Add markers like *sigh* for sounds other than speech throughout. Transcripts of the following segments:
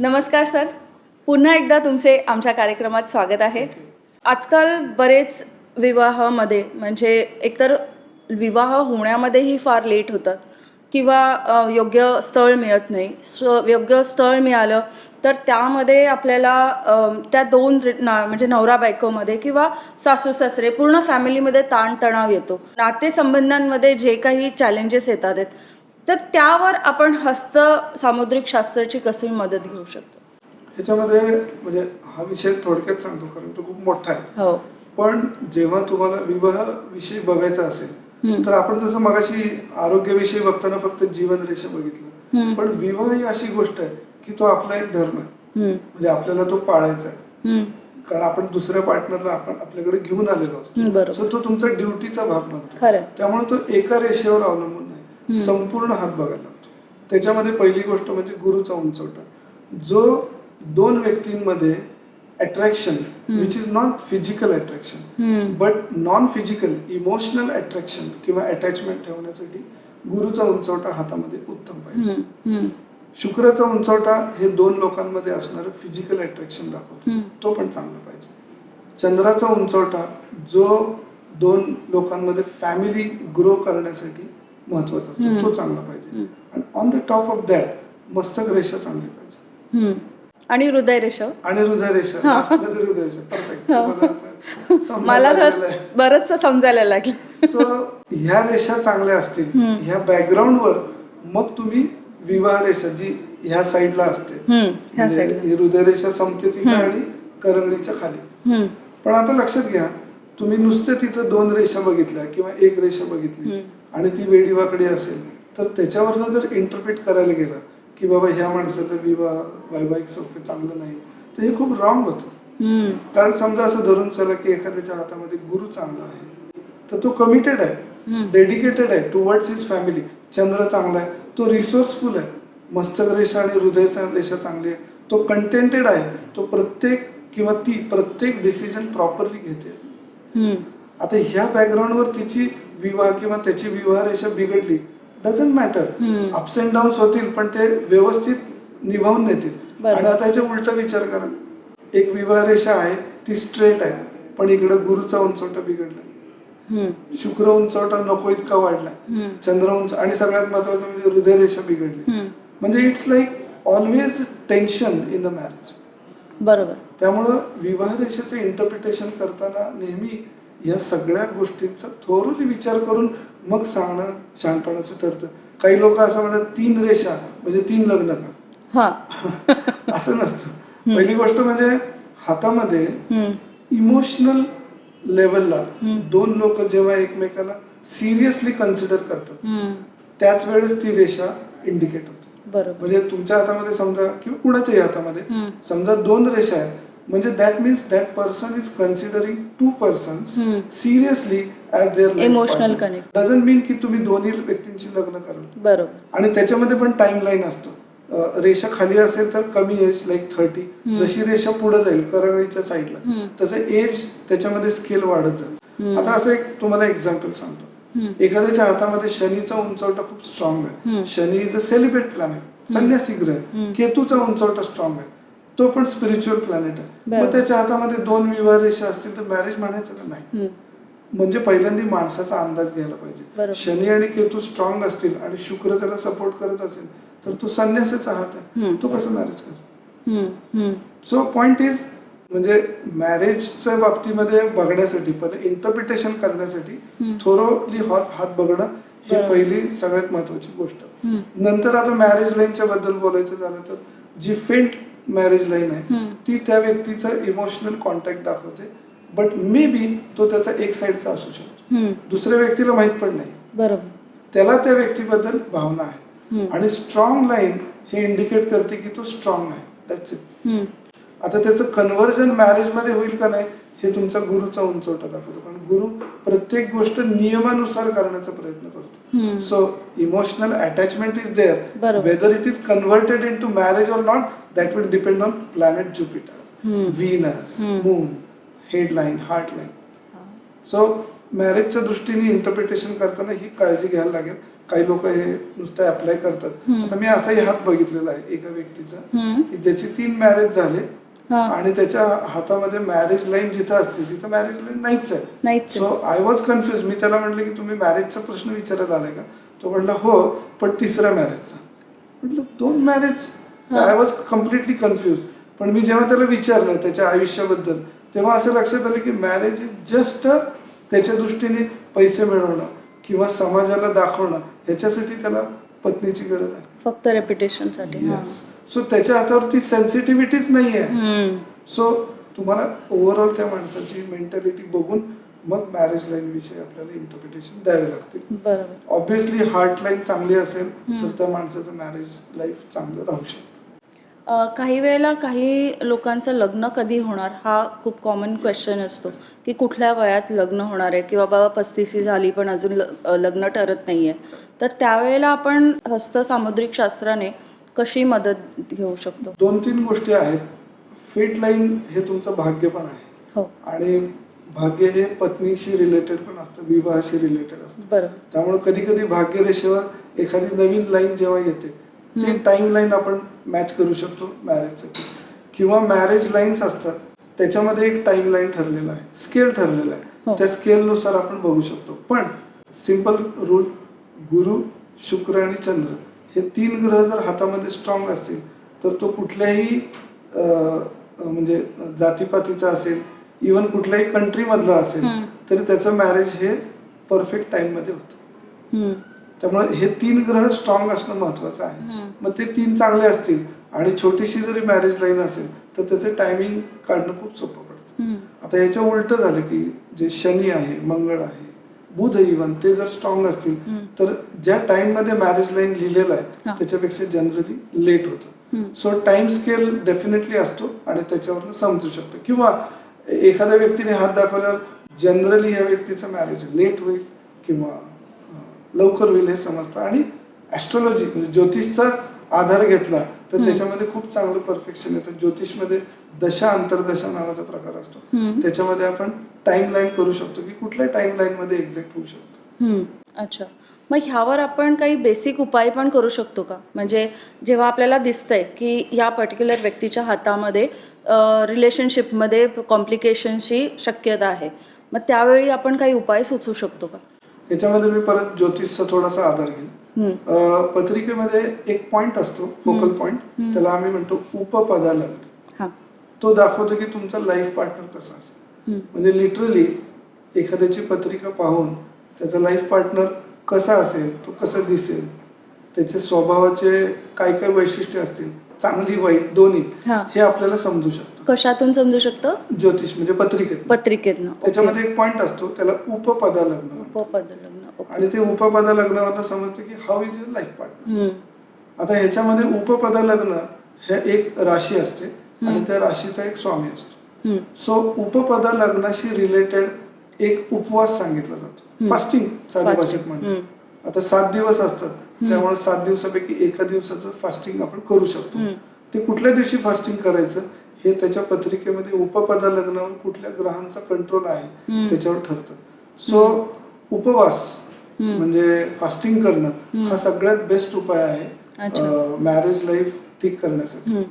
नमस्कार सर. पुन्हा एकदा तुमचे आमच्या कार्यक्रमात स्वागत आहे. आजकाल बरेच विवाहामध्ये म्हणजे एकतर विवाह होण्यामध्येही फार लेट होतात किंवा योग्य स्थळ मिळत नाही. स योग्य स्थळ मिळालं तर त्यामध्ये आपल्याला त्या दोन ना म्हणजे नवरा बायकोमध्ये किंवा सासू सासरे पूर्ण फॅमिलीमध्ये ताणतणाव येतो. नातेसंबंधांमध्ये जे काही चॅलेंजेस येतात आहेत तर त्यावर आपण हस्त सामुद्रिक शास्त्राची कशी मदत घेऊ शकतो ह्याच्यामध्ये म्हणजे हा विषय थोडक्यात सांगतो कारण तो खूप मोठा आहे हो पण जेव्हा तुम्हाला विवाह विषयी बघायचा असेल. तर आपण जसं मगाशी आरोग्याविषयी बघताना फक्त जीवनरेषा बघितलं हम्म. पण विवाह ही अशी गोष्ट आहे की तो आपला एक धर्म आहे. म्हणजे आपल्याला तो पाळायचा आहे. कारण आपण दुसऱ्या पार्टनरला आपण आपल्याकडे घेऊन आलेलो असतो. सो तो तुमचा ड्युटीचा भाग बनतो त्यामुळे तो एका रेषेवर अवलंबून नाही. संपूर्ण हात बघायला लागतो त्याच्यामध्ये पहिली गोष्ट म्हणजे गुरुचा उंचवटा जो दोन व्यक्तींमध्ये attraction. Which is not physical attraction. But non physical emotional attraction किंवा अटॅचमेंट ठेवण्यासाठी गुरुचा उंचवटा हातामध्ये उत्तम पाहिजे. शुक्राचा उंचवटा हे दोन लोकांमध्ये असणारं फिजिकल अट्रॅक्शन दाखवतो. तो पण चांगला पाहिजे चंद्राचा उंचवटा जो दोन लोकांमध्ये फॅमिली ग्रो करण्यासाठी महत्त्वाचा असतो. तो चांगला पाहिजे. आणि on the top of that मस्तक रेषा चांगली पाहिजे. आणि हृदय रेषा आणि हृदय रेषा हृदय रेषा मला तर बरंचसं समजायला लागलं. सो ह्या रेषा चांगल्या असतील. ह्या बॅकग्राऊंडवर मग तुम्ही विवाह रेषा जी ह्या साईडला असते. हृदय रेषा संपते तिथे हम्म. आणि करंगळीच्या खाली. पण आता लक्षात घ्या तुम्ही नुसते तिथं दोन रेषा बघितल्या किंवा एक रेषा बघितली. आणि ती वेडीवाकडी असेल तर त्याच्यावरनं जर इंटरप्रिट करायला गेलं की बाबा ह्या माणसाचा विवाह वैवाहिक सौख्य चांगलं नाही तर हे खूप रॉंग होतं. कारण समजा असं धरून चला की एखाद्याच्या हातामध्ये गुरु चांगला आहे तर तो कमिटेड आहे. डेडिकेटेड आहे टुवर्ड्स हिज फॅमिली चंद्र चांगला आहे तो रिसोर्सफुल आहे मस्तक रेषा आणि हृदय रेषा चांगली आहे तो कंटेंटेड आहे तो प्रत्येक किंवा ती प्रत्येक डिसिजन प्रॉपरली घेते. आता ह्या बॅकग्राऊंडवर तिची विवाह किंवा त्याची विवाह रेषा बिघडली doesn't matter. Ups and downs होतील पण ते व्यवस्थित निभावून नेतील. आणि आता ह्याच्या उलटा विचार करा एक विवाह रेषा आहे ती स्ट्रेट आहे पण इकडं गुरुचा उंचवटा बिघडला. शुक्र उंचवटा नको इतका वाढला. चंद्र उंच आणि सगळ्यात महत्वाचं म्हणजे हृदय रेषा बिघडली. म्हणजे it's like always tension in the marriage बरोबर त्यामुळं विवाह रेषेचं इंटरप्रिटेशन करताना नेहमी या सगळ्या गोष्टींचा थोरली विचार करून मग सांगणं शहाणपणाचं ठरतं काही लोक असं म्हणतात तीन रेषा म्हणजे तीन लग्न का हा *laughs* असं नसतं पहिली गोष्ट म्हणजे हातामध्ये. इमोशनल लेवलला. दोन लोक जेव्हा एकमेकाला सिरियसली कन्सिडर करतात. त्याच वेळेस ती रेषा इंडिकेट होते म्हणजे तुमच्या हातामध्ये समजा किंवा कुणाच्याही हातामध्ये. समजा दोन रेषा आहेत म्हणजे that means that person is considering two persons hmm. Seriously as there Emotional connect. Doesn't mean की तुम्ही दोन्ही व्यक्तींची लग्न कराल बरोबर आणि त्याच्यामध्ये पण टाइम लाईन असतो रेषा खाली असेल तर कमी एज लाईक थर्टी. जशी रेषा पुढे जाईल करंगळीच्या साईडला. तसं एज त्याच्यामध्ये स्केल वाढत जात. आता असं एक तुम्हाला एक्झाम्पल सांगतो. एखाद्याच्या हातामध्ये शनीचा उंचवटा खूप स्ट्रॉंग आहे. Shani is a celibate planet संन्यासी ग्रह. केतूचा उंचवटा स्ट्रॉंग आहे तो पण स्पिरिच्युअल प्लॅनेट आहे. मग त्याच्या हातामध्ये दोन विवाह रेषा असतील तर मॅरेज म्हणायचं का नाही. म्हणजे पहिल्यांदा माणसाचा अंदाज घ्यायला पाहिजे. शनी आणि केतू स्ट्रॉंग असतील आणि शुक्र त्याला सपोर्ट करत असेल तर तो संन्यासाचा हात आहे. तो कसं मॅरेज कर. सो पॉइंट इज म्हणजे मॅरेजच्या बाबतीमध्ये बघण्यासाठी पण इंटरप्रिटेशन करण्यासाठी. थोरोली हात हात बघणं हे. पहिली सगळ्यात महत्वाची गोष्ट. नंतर आता मॅरेज लाईनच्या बद्दल बोलायचं झालं तर जी फेंट मॅरेज लाईन आहे. ती त्या व्यक्तीचा इमोशनल कॉन्टॅक्ट दाखवते बट मे बी तो त्याचा एक साईडचा असू शकतो. दुसऱ्या व्यक्तीला माहीत पण नाही बरोबर त्याला त्या व्यक्तीबद्दल भावना हम्म. आणि स्ट्रॉंग लाईन हे इंडिकेट करते की तो स्ट्रॉंग आहे दॅट्स इट. आता त्याचं कन्व्हर्जन मॅरेजमध्ये होईल का नाही हे तुमचा गुरुचा उंचवटा दाखवतो कारण गुरु प्रत्येक गोष्ट नियमानुसार करण्याचा प्रयत्न करतो. So emotional attachment is there. Whether it is converted into marriage or not that will depend on planet Jupiter. Venus. Moon head line heart line. So मॅरेजच्या दृष्टीने इंटरप्रिटेशन करताना ही काळजी घ्यायला लागेल काही लोक हे नुसतं अप्लाय करतात. आता मी असाही हात बघितलेला आहे एका व्यक्तीचा. की ज्याचे तीन मॅरेज झाले आणि त्याच्या हातामध्ये मॅरेज लाईन जिथं असते तिथं मॅरेज लाईन नाहीच आहे. सो आय वॉज कन्फ्युज मी त्याला म्हटलं की तुम्ही मॅरेजचा प्रश्न विचारायला आलाय का? तो म्हटला हो पण तिसऱ्या मॅरेजचा म्हटलं दोन marriage. I was completely confuse पण मी जेव्हा त्याला विचारलं त्याच्या आयुष्याबद्दल तेव्हा असं लक्षात आलं की मॅरेज इज जस्ट त्याच्या दृष्टीने पैसे मिळवणं किंवा समाजाला दाखवणं ह्याच्यासाठी त्याला पत्नीची गरज आहे. फक्त रेप्युटेशनसाठी. हा. सो त्याच्या हातावरती सेन्सिटिव्हिटीच नाही आहे. सो तुम्हाला ओव्हरऑल त्या माणसाची मेंटॅलिटी बघून मग मॅरेज लाईन विषयी आपल्याला इंटरप्रिटेशन द्यावे लागतील. ऑब्विसली हार्ट लाईन चांगली असेल. तर त्या माणसाचं मॅरेज लाईफ चांगलं राहू शकतं. काही वेळेला काही लोकांचं लग्न कधी होणार हा खूप कॉमन क्वेश्चन असतो. की कुठल्या वयात लग्न होणार आहे? किंवा बाबा पस्तीसी झाली पण अजून लग्न ठरत नाही आहे तर त्यावेळेला आपण हस्तसामुद्रिक शास्त्राने कशी मदत घेऊ शकतो? दोन तीन गोष्टी आहेत. फेट लाईन हे तुमचं भाग्य पण आहे. हो. आणि भाग्य हे पत्नीशी रिलेटेड पण असतं विवाहाशी रिलेटेड असतं. बरोबर. त्यामुळे कधी कधी भाग्यरेषेवर एखादी नवीन लाईन जेव्हा येते ती. टाइम लाईन आपण मॅच करू शकतो मॅरेजसाठी किंवा मॅरेज लाईन्स असतात त्याच्यामध्ये एक टाइम लाईन ठरलेला आहे स्केल ठरलेला हो. आहे त्या स्केलनुसार आपण बघू शकतो. पण सिंपल रूल गुरु शुक्र आणि चंद्र. हे तीन ग्रह जर हातामध्ये स्ट्रॉंग असतील तर तो कुठल्याही म्हणजे जातीपातीचा असेल इवन कुठल्याही कंट्रीमधला असेल. तरी त्याचं मॅरेज हे परफेक्ट टाइममध्ये होतं हम्म. त्यामुळे हे तीन ग्रह स्ट्रॉंग असणं महत्वाचं आहे. मग ते तीन चांगले असतील आणि छोटीशी जरी मॅरेज लाईन असेल तर त्याचे टायमिंग काढणं खूप सोपं पडतं. आता याच्या उलट झालं की जे शनी आहे मंगळ आहे बुध इवन ते जर स्ट्रॉंग असतील. तर ज्या टाइममध्ये मॅरेज लाईन लिहिलेलं आहे. त्याच्यापेक्षा जनरली लेट होतं. सो टाइम स्केल डेफिनेटली असतो आणि त्याच्यावरून समजू शकतो किंवा एखाद्या व्यक्तीने हात दाखवल्यावर जनरली ह्या व्यक्तीचं मॅरेज लेट होईल किंवा लवकर होईल हे समजतं आणि ऍस्ट्रॉलॉजी म्हणजे ज्योतिषचा आधार घेतला तर. त्याच्यामध्ये खूप चांगलं परफेक्शन येतं. ज्योतिषमध्ये दशा अंतर्दशा नावाचा प्रकार असतो. त्याच्यामध्ये आपण टाइम लाईन करू शकतो की कुठल्या टाइम लाईन मध्ये एक्झॅक्ट होऊ शकतो. अच्छा. मग ह्यावर आपण काही बेसिक उपाय पण करू शकतो का? म्हणजे जेव्हा आपल्याला दिसतंय की ह्या पर्टिक्युलर व्यक्तीच्या हातामध्ये रिलेशनशिपमध्ये कॉम्प्लिकेशनची शक्यता आहे मग त्यावेळी आपण काही उपाय सुचवू शकतो का? याच्यामध्ये मी परत ज्योतिषचा थोडासा आधार घेईन. पत्रिकेमध्ये एक पॉइंट असतो फोकल. पॉइंट. त्याला आम्ही म्हणतो उपपदा लग्न हा. तो दाखवतो की तुमचा लाईफ पार्टनर कसा असेल. म्हणजे लिटरली एखाद्याची पत्रिका पाहून त्याचा लाईफ पार्टनर कसा असेल तो कसा दिसेल त्याचे स्वभावाचे काय काय वैशिष्ट्य असतील चांगली वाईट दोन्ही हा. आपल्याला समजू शकतो. कशातून समजू शकतं? ज्योतिष म्हणजे पत्रिकेत पत्रिकेतनं. ओके. त्याच्यामध्ये एक पॉइंट असतो त्याला उपपदा लग्न. आणि ते उपपदा लग्नावरनं समजतं की how is your life partner आता ह्याच्यामध्ये उपपदा लग्न हे एक राशी असते आणि. त्या राशीचा एक स्वामी असतो सो उपपदा लग्नाशी रिलेटेड एक उपवास सांगितला जातो. फास्टिंग साध्या. भाषेत हम्म, आता सात दिवस असतात. त्यामुळे सात दिवसापैकी एका दिवसाचं फास्टिंग आपण करू शकतो. ते कुठल्या दिवशी फास्टिंग करायचं हे त्याच्या पत्रिकेमध्ये उपपदा लग्नावर कुठल्या ग्रहांचा कंट्रोल आहे. त्याच्यावर ठरतं सो उपवास. म्हणजे फास्टिंग करणं. हा सगळ्यात बेस्ट उपाय आहे. मॅरेज लाईफ ठीक करण्यासाठी.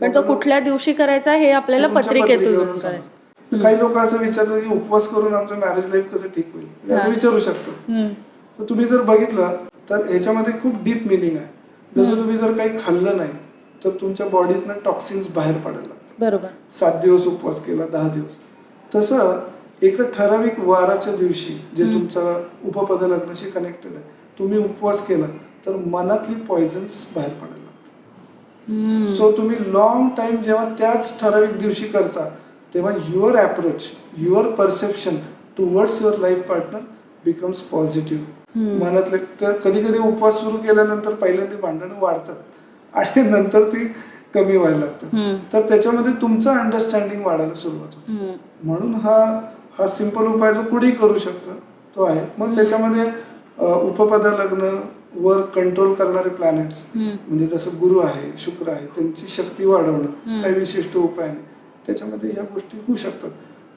पण तो कुठल्या दिवशी करायचा हे आपल्याला ते तुमच्या पत्रिकेतून पत्रिकेवरून कळेल समजतं. काही लोक असं विचारतात की उपवास करून आमचं मॅरेज लाईफ कसं ठीक होईल असं. विचारू शकतो तुम्ही जर बघितलं तर ह्याच्यामध्ये खूप डीप मिनिंग आहे जसं. तुम्ही जर काही खाल्लं नाही तर तुमच्या बॉडीतनं टॉक्सिन्स बाहेर पडायला लागतात बरोबर सात दिवस उपवास केला दहा दिवस तसं एका ठराविक वाराच्या दिवशी जे. तुमचं उपपद लग्नाशी कनेक्टेड आहे तुम्ही उपवास केला तर मनातली पॉइझन्स बाहेर पडायला लागतात. सो तुम्ही लॉंग टाइम जेव्हा त्याच ठराविक दिवशी करता तेव्हा your approach your perception towards your life partner becomes positive. मनातले तर कधी कधी उपवास सुरू केल्यानंतर पहिल्यांदा भांडणं वाढतात आणि नंतर ती कमी व्हायला लागतात तर त्याच्यामध्ये तुमचं अंडरस्टँडिंग वाढायला सुरुवात होते म्हणून हा हा सिंपल उपाय जो कुणीही करू शकतं तो आहे. मग त्याच्यामध्ये उपपदा लग्न वर कंट्रोल करणारे प्लॅनेट्स. म्हणजे जसं गुरु आहे शुक्र आहे त्यांची शक्ती वाढवणं. काही विशिष्ट उपायाने त्याच्यामध्ये या गोष्टी होऊ शकतात.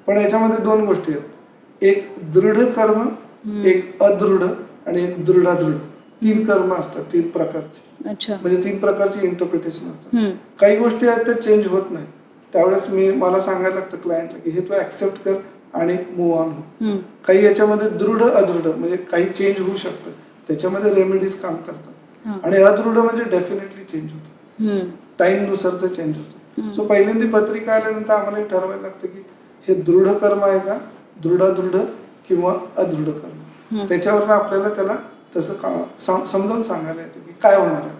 पण याच्यामध्ये दोन गोष्टी आहेत. एक दृढ कर्म. एक अदृढ आणि एक दृढादृढ. तीन कर्म असतात तीन प्रकारचे. म्हणजे तीन प्रकारचे इंटरप्रिटेशन असतात. काही गोष्टी आहेत त्या चेंज होत नाही त्यावेळेस मी मला सांगायला लागतं क्लायंटला की हे तू ऍक्सेप्ट कर आणि मूव ऑन हो. काही याच्यामध्ये दृढ अदृढ म्हणजे काही चेंज होऊ शकतं त्याच्यामध्ये रेमेडीज काम करतात. आणि अदृढ म्हणजे डेफिनेटली चेंज होतं. टाइमनुसार ते चेंज होतं. सो पहिल्यांदा पत्रिका आल्यानंतर आम्हाला ठरवायला लागतं की हे दृढ कर्म आहे का दृढादृढ किंवा अदृढ कर्म हम्म. त्याच्यावरनं आपल्याला त्याला तसं समजावून सांगायला येतं की काय होणार आहे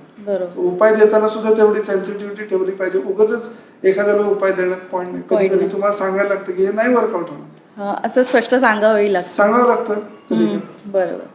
उपाय देताना सुद्धा तेवढी सेन्सिटिव्हिटी ठेवली पाहिजे उगाच एखाद्याला उपाय देण्यात पॉईंट नाही कधी कधी. तुम्हाला सांगायला लागतं की हे नाही वर्कआउट होणार असं स्पष्ट सांगावंही लागतं. सांगावं लागतं. बरोबर.